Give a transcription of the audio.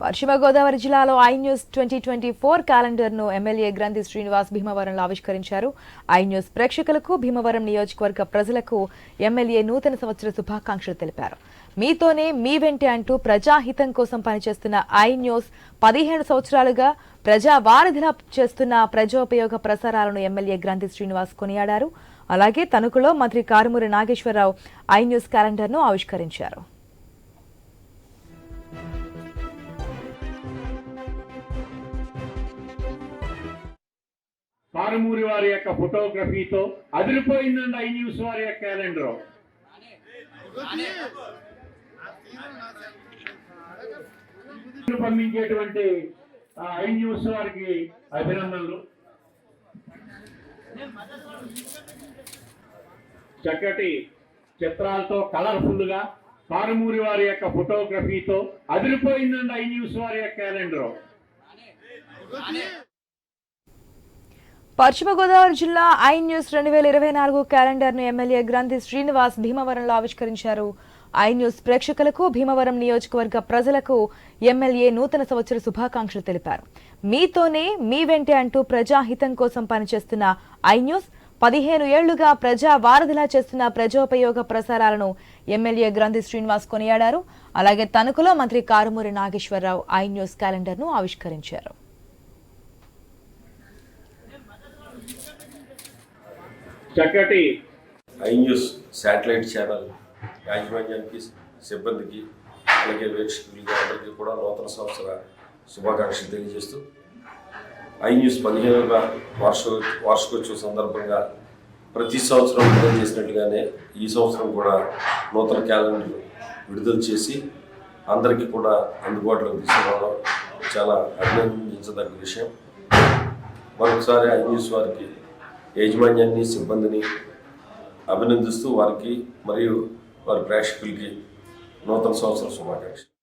పశ్చిమ గోదావరి జిల్లాలో I news twenty twenty four క్యాలెండర్ను MLA Grandhi Srinivas భీమవరంలో ఆవిష్కరించారు. ఐ న్యూస్ ప్రేక్షకులకు భీమవరం నియోజకవర్గ ప్రజలకు ఎమ్మెల్యే నూతన సంవత్సర శుభాకాంక్షలు తెలిపారు. మీతోనే మీ వెంటే అంటూ ప్రజాహితం కోసం పనిచేస్తున్న ఐ న్యూస్ పదిహేను సంవత్సరాలుగా ప్రజా వారధిలా చేస్తున్న ప్రజోపయోగ ప్రసారాలను ఎమ్మెల్యే గ్రంథి శ్రీనివాస్ కొనియాడారు. అలాగే తణుకులో మంత్రి కారుమూరి నాగేశ్వరరావు ఐ న్యూస్ క్యాలెండర్ను ఆవిష్కరించారు. కారుమూరి వారి యొక్క ఫోటోగ్రఫీతో అదిరిపోయిందండి ఐ న్యూస్ వారి యొక్క క్యాలెండర్. పంపించేటువంటి ఐ న్యూస్ వారికి అభినందనలు. చక్కటి చిత్రాలతో కలర్ఫుల్గా కారుమూరి వారి యొక్క ఫోటోగ్రఫీతో అదిరిపోయిందండి ఐ న్యూస్ వారి యొక్క క్యాలెండర్. పశ్చిమ గోదావరి జిల్లా ఐ న్యూస్ రెండు వేల ఇరవై నాలుగు క్యాలెండర్ను ఎమ్మెల్యే గ్రంథి శ్రీనివాస్ భీమవరంలో ఆవిష్కరించారు. ఐ న్యూస్ ప్రేక్షకులకు భీమవరం నియోజకవర్గ ప్రజలకు ఎమ్మెల్యే నూతన సంవత్సర శుభాకాంక్షలు తెలిపారు. మీతోనే మీ వెంటే అంటూ ప్రజాహితం కోసం పనిచేస్తున్న ఐ న్యూస్ పదిహేను ఏళ్ళుగా ప్రజా వారధిలా చేస్తున్న ప్రజోపయోగ ప్రసారాలను ఎమ్మెల్యే గ్రంథి శ్రీనివాస్ కొనియాడారు. అలాగే తణుకులో మంత్రి కారుమూరి నాగేశ్వరరావు ఐ న్యూస్ క్యాలెండర్ను ఆవిష్కరించారు. చక్కటి ఐ న్యూస్ శాటిలైట్ ఛానల్ యాజమాన్యానికి సిబ్బందికి అలాగే వీక్షకులకి అందరికీ కూడా నూతన సంవత్సర శుభాకాంక్షలు తెలియజేస్తూ ఐ న్యూస్ పదిహేనుగా వార్షిక వార్షికోత్సవ సందర్భంగా ప్రతి సంవత్సరం విడుదల చేసినట్టుగానే ఈ సంవత్సరం కూడా నూతన క్యాలెండర్ విడుదల చేసి అందరికీ కూడా అందుబాటులోకి తీసుకురావడం చాలా అభినందించదగ్గ విషయం. మరొకసారి ఐ న్యూస్ వారికి యాజమాన్యాన్ని సిబ్బందిని అభినందిస్తూ వారికి మరియు వారి ప్రేక్షకులకి నూతన సంవత్సర శుభాకాంక్షలు.